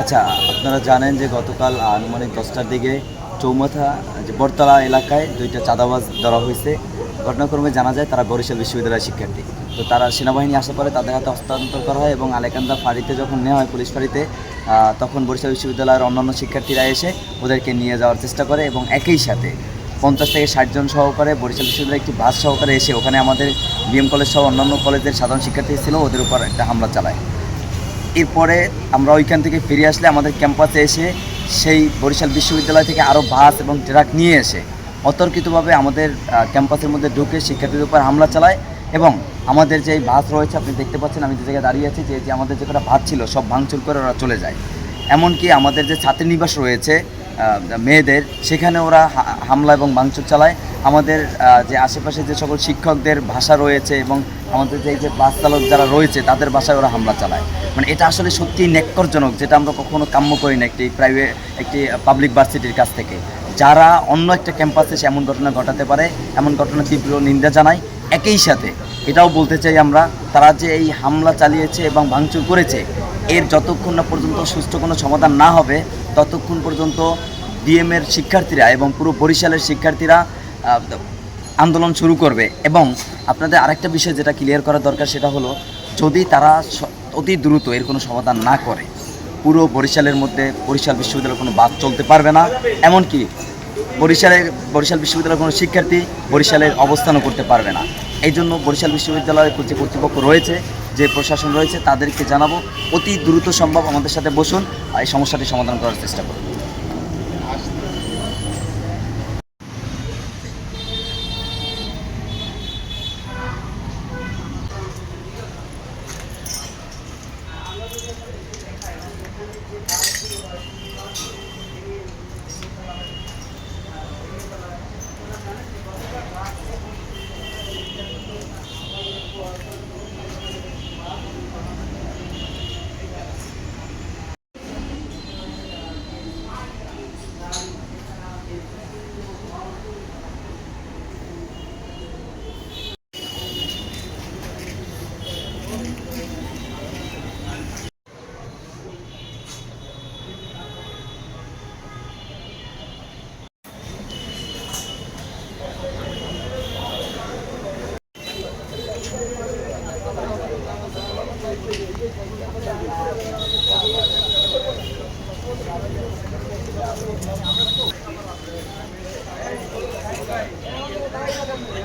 আচ্ছা আপনারা জানেন যে গতকাল আনুমানিক দশটার দিকে চৌমাথা, যে বরতলা এলাকায় দুইটা চাঁদাবাজ ধরা হয়েছে। ঘটনাক্রমে জানা যায় তারা বরিশাল বিশ্ববিদ্যালয়ের শিক্ষার্থী। তো তারা সেনাবাহিনী আসার পরে তাদের হাতে হস্তান্তর করা হয় এবং আলেকান্দা ফাঁড়িতে যখন নেওয়া হয়, পুলিশ ফাঁড়িতে তখন বরিশাল বিশ্ববিদ্যালয়ের অন্যান্য শিক্ষার্থীরা এসে ওদেরকে নিয়ে যাওয়ার চেষ্টা করে এবং একই সাথে পঞ্চাশ থেকে ষাট জন সহকারে বরিশাল বিশ্ববিদ্যালয়ের একটি বাস সহকারে এসে ওখানে আমাদের বিএম কলেজ সহ অন্যান্য কলেজের সাধারণ শিক্ষার্থী ছিল, ওদের উপর একটা হামলা চালায়। এরপরে আমরা ওইখান থেকে ফিরে আসলে আমাদের ক্যাম্পাসে এসে সেই বরিশাল বিশ্ববিদ্যালয় থেকে আরও বাস এবং ট্রাক নিয়ে এসে অতর্কিতভাবে আমাদের ক্যাম্পাসের মধ্যে ঢুকে শিক্ষার্থীদের উপর হামলা চালায় এবং আমাদের যে বাস রয়েছে, আপনি দেখতে পাচ্ছেন, আমি যে জায়গায় দাঁড়িয়ে আছি, যে আমাদের যে কটা ভাত ছিল, সব ভাঙচুর করে ওরা চলে যায়। এমনকি আমাদের যে ছাত্রীনিবাস রয়েছে মেয়েদের, সেখানে ওরা হামলা এবং ভাঙচুর চালায়। আমাদের যে আশেপাশে যে সকল শিক্ষকদের ভাষা রয়েছে এবং আমাদের যে যে বাস চালক যারা রয়েছে, তাদের বাসায় ওরা হামলা চালায়। মানে এটা আসলে সত্যিই নেক্করজনক যেটা আমরা কখনো কাম্য করি না একটি প্রাইভেট একটি পাবলিক ভার্সিটির কাছ থেকে। যারা অন্য একটা ক্যাম্পাসে এমন ঘটনা ঘটাতে পারে, এমন ঘটনা তীব্র নিন্দা জানাই একই সাথে। এটাও বলতে চাই আমরা, তারা যে এই হামলা চালিয়েছে এবং ভাঙচুর করেছে, এর যতক্ষণ না পর্যন্ত সুষ্ঠু কোনো সমাধান না হবে, ততক্ষণ পর্যন্ত ডিএমের শিক্ষার্থীরা এবং পুরো বরিশালের শিক্ষার্থীরা আন্দোলন শুরু করবে। এবং আপনাদের আরেকটা বিষয় যেটা ক্লিয়ার করা দরকার সেটা হলো, যদি তারা অতি দ্রুত এর কোনো সমাধান না করে, পুরো বরিশালের মধ্যে বরিশাল বিশ্ববিদ্যালয়ের কোনো বাস চলতে পারবে না। এমনকি বরিশালের বরিশাল বিশ্ববিদ্যালয়ের কোনো শিক্ষার্থী বরিশালের অবস্থানও করতে পারবে না। এই জন্য বরিশাল বিশ্ববিদ্যালয়ের যে কর্তৃপক্ষ রয়েছে, যে প্রশাসন রয়েছে তাদেরকে জানাব। অতি দ্রুত সম্ভব আমাদের সাথে বসুন এই সমস্যাটি সমাধান করার চেষ্টা করুন।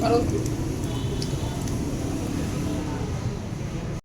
Parou.